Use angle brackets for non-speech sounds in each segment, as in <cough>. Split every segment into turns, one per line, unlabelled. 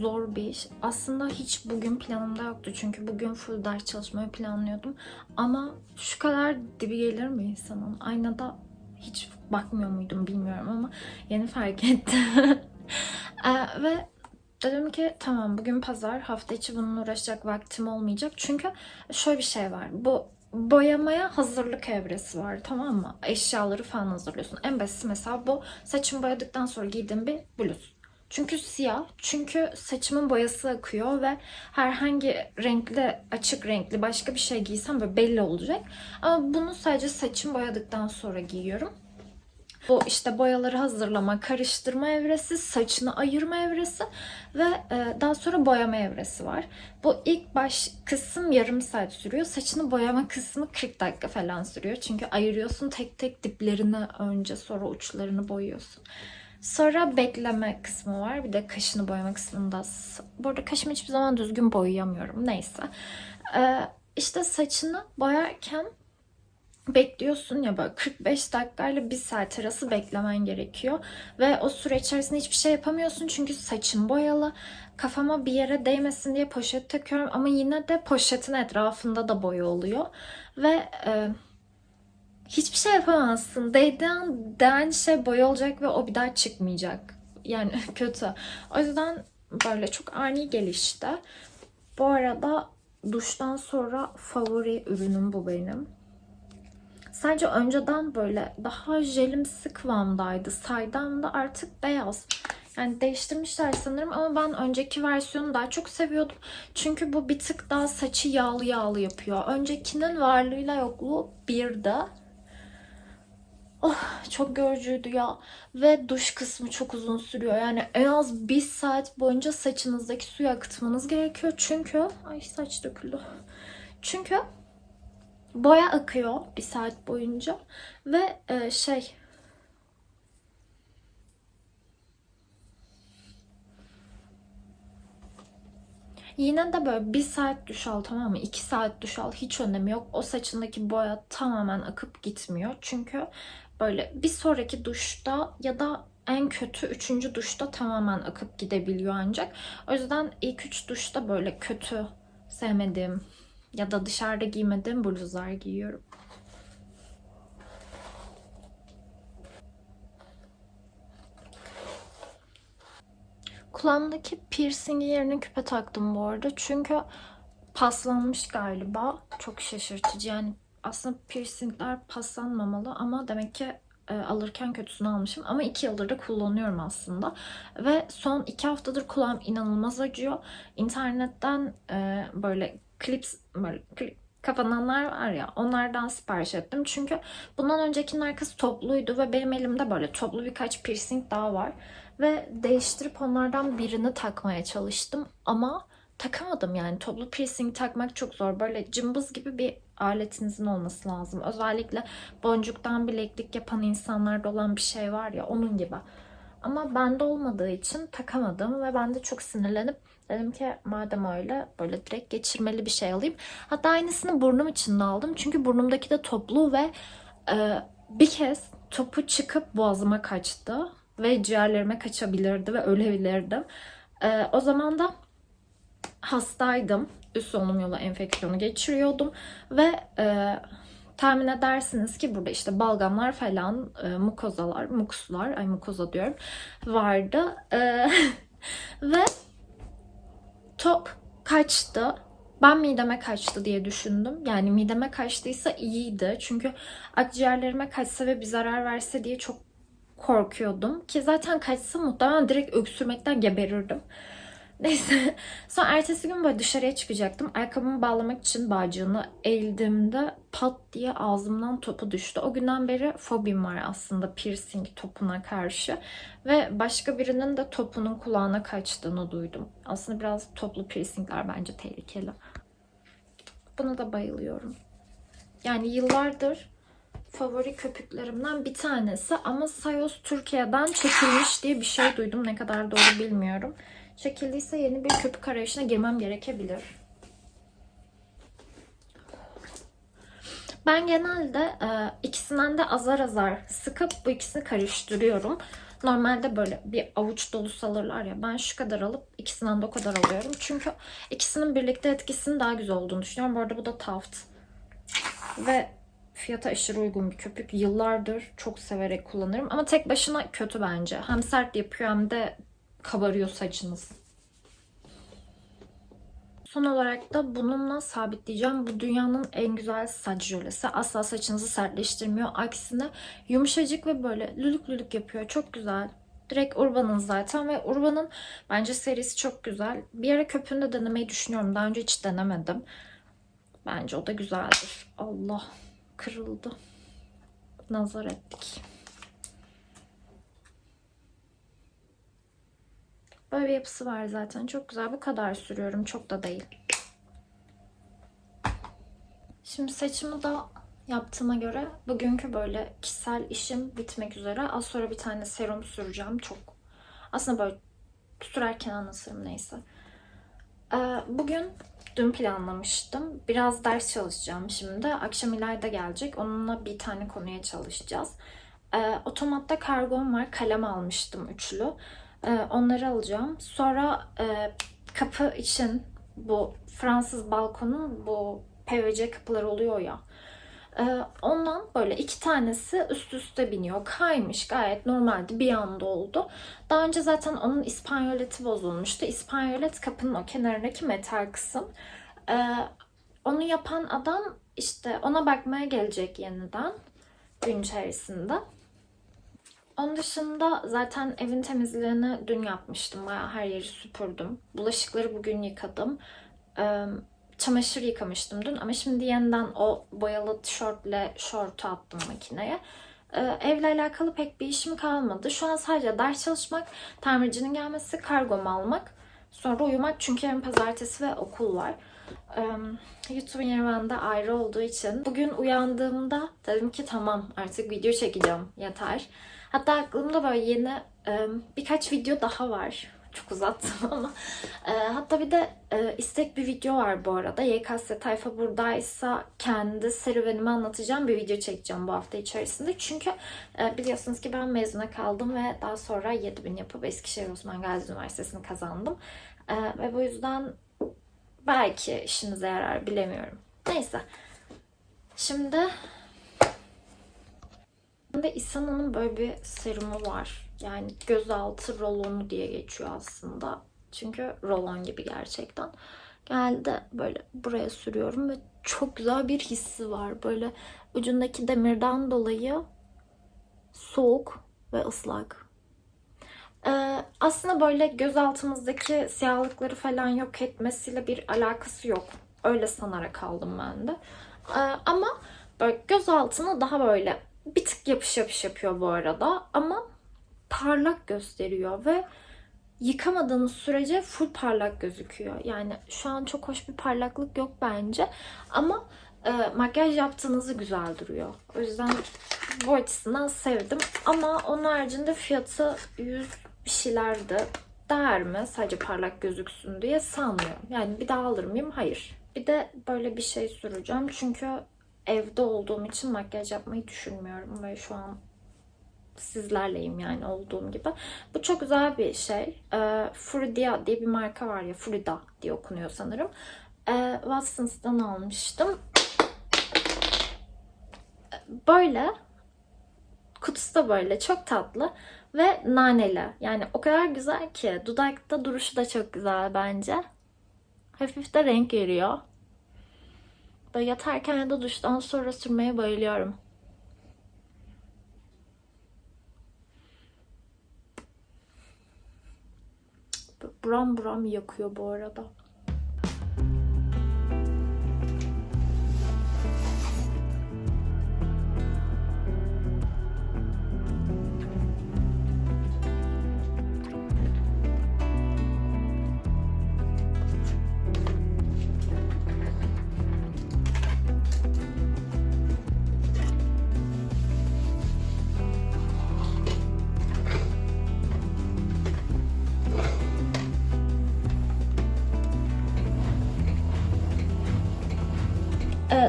zor bir iş. Aslında hiç bugün planımda yoktu. Çünkü bugün full ders çalışmayı planlıyordum. Ama şu kadar dibi gelir mi insanın? Aynada hiç bakmıyor muydum bilmiyorum ama yeni fark ettim. <laughs> Ee, ve dedim ki tamam bugün pazar hafta içi bununla uğraşacak vaktim olmayacak. Çünkü şöyle bir şey var. Bu boyamaya hazırlık evresi var tamam mı? Eşyaları falan hazırlıyorsun. En basiti mesela bu saçımı boyadıktan sonra giydiğim bir bluz. Çünkü siyah, çünkü saçımın boyası akıyor ve herhangi renkli, açık renkli başka bir şey giysem böyle belli olacak. Ama bunu sadece saçımı boyadıktan sonra giyiyorum. Bu işte boyaları hazırlama, karıştırma evresi, saçını ayırma evresi ve e, daha sonra boyama evresi var. Bu ilk baş kısım yarım saat sürüyor. Saçını boyama kısmı 40 dakika falan sürüyor. Çünkü ayırıyorsun tek tek diplerini önce sonra uçlarını boyuyorsun. Sonra bekleme kısmı var. Bir de kaşını boyama kısmında. Bu arada kaşımı hiçbir zaman düzgün boyayamıyorum. Neyse. Ee, işte saçını boyarken bekliyorsun ya böyle 45 dakikayla 1 saat arası beklemen gerekiyor. Ve o süre içerisinde hiçbir şey yapamıyorsun çünkü saçın boyalı. Kafama bir yere değmesin diye poşet takıyorum ama yine de poşetin etrafında da boya oluyor. Ve e, hiçbir şey yapamazsın. Değdiğin, değen şey boya olacak ve o bir daha çıkmayacak. Yani <laughs> kötü. O yüzden böyle çok ani gelişti. Bu arada duştan sonra favori ürünüm bu benim. Sence önceden böyle daha jelimsi kıvamdaydı. Saydamda artık beyaz. Yani değiştirmişler sanırım ama ben önceki versiyonu daha çok seviyordum. Çünkü bu bir tık daha saçı yağlı yağlı yapıyor. Öncekinin varlığıyla yokluğu bir de. Oh çok görücüydü ya. Ve duş kısmı çok uzun sürüyor. Yani en az bir saat boyunca saçınızdaki suyu akıtmanız gerekiyor. Çünkü... Ay saç döküldü. Çünkü boya akıyor bir saat boyunca. Ve e, şey... Yine de böyle bir saat duş al tamam mı? İki saat duş al hiç önemi yok. O saçındaki boya tamamen akıp gitmiyor. Çünkü böyle bir sonraki duşta ya da en kötü üçüncü duşta tamamen akıp gidebiliyor ancak. O yüzden ilk üç duşta böyle kötü sevmediğim ya da dışarıda giymediğim bluzlar giyiyorum. Kulağımdaki piercingin yerine küpe taktım bu arada. Çünkü paslanmış galiba. Çok şaşırtıcı. Yani aslında piercingler paslanmamalı ama demek ki e, alırken kötüsünü almışım. Ama iki yıldır da kullanıyorum aslında. Ve son iki haftadır kulağım inanılmaz acıyor. İnternetten e, böyle clips, böyle klip, kapananlar var ya onlardan sipariş ettim. Çünkü bundan öncekinin arkası topluydu ve benim elimde böyle toplu birkaç piercing daha var. Ve değiştirip onlardan birini takmaya çalıştım ama takamadım yani. Toplu piercing takmak çok zor. Böyle cımbız gibi bir aletinizin olması lazım. Özellikle boncuktan bileklik yapan insanlarda olan bir şey var ya onun gibi. Ama bende olmadığı için takamadım ve ben de çok sinirlenip dedim ki madem öyle böyle direkt geçirmeli bir şey alayım. Hatta aynısını burnum için de aldım. Çünkü burnumdaki de toplu ve e, bir kez topu çıkıp boğazıma kaçtı ve ciğerlerime kaçabilirdi ve ölebilirdim. E, o zaman da hastaydım. Üst solunum yolu enfeksiyonu geçiriyordum ve e, tahmin edersiniz ki burada işte balgamlar falan, e, mukozalar, mukuslar, ay mukoza diyorum, vardı. E, <laughs> ve top kaçtı. Ben mideme kaçtı diye düşündüm. Yani mideme kaçtıysa iyiydi. Çünkü akciğerlerime kaçsa ve bir zarar verse diye çok korkuyordum. Ki zaten kaçsa muhtemelen direkt öksürmekten geberirdim. Neyse. <laughs> Sonra ertesi gün böyle dışarıya çıkacaktım. Ayakkabımı bağlamak için bağcığını eğildiğimde pat diye ağzımdan topu düştü. O günden beri fobim var aslında piercing topuna karşı. Ve başka birinin de topunun kulağına kaçtığını duydum. Aslında biraz toplu piercingler bence tehlikeli. Buna da bayılıyorum. Yani yıllardır favori köpüklerimden bir tanesi ama Sayos Türkiye'den çekilmiş diye bir şey duydum. Ne kadar doğru bilmiyorum. Çekildiyse yeni bir köpük arayışına girmem gerekebilir. Ben genelde e, ikisinden de azar azar sıkıp bu ikisini karıştırıyorum. Normalde böyle bir avuç dolusu alırlar ya. Ben şu kadar alıp ikisinden de o kadar alıyorum. Çünkü ikisinin birlikte etkisinin daha güzel olduğunu düşünüyorum. Bu arada bu da Taft. Ve fiyata aşırı uygun bir köpük. Yıllardır çok severek kullanırım. Ama tek başına kötü bence. Hem sert yapıyor hem de kabarıyor saçınız. Son olarak da bununla sabitleyeceğim. Bu dünyanın en güzel saç jölesi. Asla saçınızı sertleştirmiyor. Aksine yumuşacık ve böyle lülük lülük yapıyor. Çok güzel. Direkt Urban'ın zaten ve Urban'ın bence serisi çok güzel. Bir ara köpüğünü de denemeyi düşünüyorum. Daha önce hiç denemedim. Bence o da güzeldir. Allah kırıldı. Nazar ettik. Böyle bir yapısı var zaten. Çok güzel. Bu kadar sürüyorum. Çok da değil. Şimdi saçımı da yaptığıma göre bugünkü böyle kişisel işim bitmek üzere. Az sonra bir tane serum süreceğim. Çok. Aslında böyle sürerken anlatırım neyse. Ee, Bugün dün planlamıştım. Biraz ders çalışacağım şimdi. Akşam İlayda gelecek. Onunla bir tane konuya çalışacağız. Ee, Otomatta kargom var. Kalem almıştım üçlü. Ee, Onları alacağım. Sonra e, kapı için bu Fransız balkonun bu PVC kapıları oluyor ya. Ee, Ondan böyle iki tanesi üst üste biniyor. Kaymış gayet normaldi. Bir anda oldu. Daha önce zaten onun İspanyoleti bozulmuştu. İspanyolet kapının o kenarındaki metal kısım. Ee, onu yapan adam işte ona bakmaya gelecek yeniden gün içerisinde. Onun dışında zaten evin temizliğini dün yapmıştım. Bayağı her yeri süpürdüm. Bulaşıkları bugün yıkadım. Çamaşır yıkamıştım dün ama şimdi yeniden o boyalı tişörtle şortu attım makineye. Ee, evle alakalı pek bir işim kalmadı. Şu an sadece ders çalışmak, tamircinin gelmesi, kargomu almak, sonra uyumak çünkü yarın pazartesi ve okul var. YouTube'un yeri bende ayrı olduğu için bugün uyandığımda dedim ki tamam artık video çekeceğim yeter. Hatta aklımda böyle yeni birkaç video daha var. Çok uzattım <laughs> ama. E, hatta bir de e, istek bir video var bu arada. YKS tayfa buradaysa kendi serüvenimi anlatacağım bir video çekeceğim bu hafta içerisinde. Çünkü e, biliyorsunuz ki ben mezuna kaldım ve daha sonra 7000 yapıp Eskişehir Osman Gazi Üniversitesi'ni kazandım. Ve bu yüzden belki işinize yarar bilemiyorum. Neyse. Şimdi de İsana'nın böyle bir serumu var. Yani gözaltı rolonu diye geçiyor aslında. Çünkü rolon gibi gerçekten. Geldi böyle buraya sürüyorum ve çok güzel bir hissi var. Böyle ucundaki demirden dolayı soğuk ve ıslak. Ee, aslında böyle gözaltımızdaki siyahlıkları falan yok etmesiyle bir alakası yok. Öyle sanarak kaldım ben de. Ee, ama böyle gözaltını daha böyle bir tık yapış yapış yapıyor bu arada ama parlak gösteriyor ve yıkamadığınız sürece full parlak gözüküyor. Yani şu an çok hoş bir parlaklık yok bence ama e, makyaj yaptığınızı güzel duruyor. O yüzden bu açısından sevdim. Ama onun haricinde fiyatı 100 bir şeylerdi. Değer mi? Sadece parlak gözüksün diye sanmıyorum. Yani bir daha alır mıyım? Hayır. Bir de böyle bir şey süreceğim. Çünkü evde olduğum için makyaj yapmayı düşünmüyorum ve şu an sizlerleyim yani olduğum gibi. Bu çok güzel bir şey. E, Frida diye bir marka var ya Frida diye okunuyor sanırım. E, Watsons'tan almıştım. Böyle kutusu da böyle çok tatlı ve naneli. Yani o kadar güzel ki dudakta duruşu da çok güzel bence. Hafif de renk veriyor. Böyle yatarken ya da duştan sonra sürmeye bayılıyorum. Buram buram yakıyor bu arada.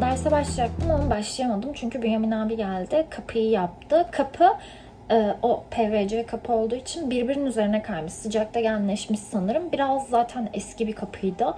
Derse başlayacaktım ama başlayamadım. Çünkü Bünyamin abi geldi. Kapıyı yaptı. Kapı e, o PVC kapı olduğu için birbirinin üzerine kaymış. Sıcakta genleşmiş sanırım. Biraz zaten eski bir kapıydı.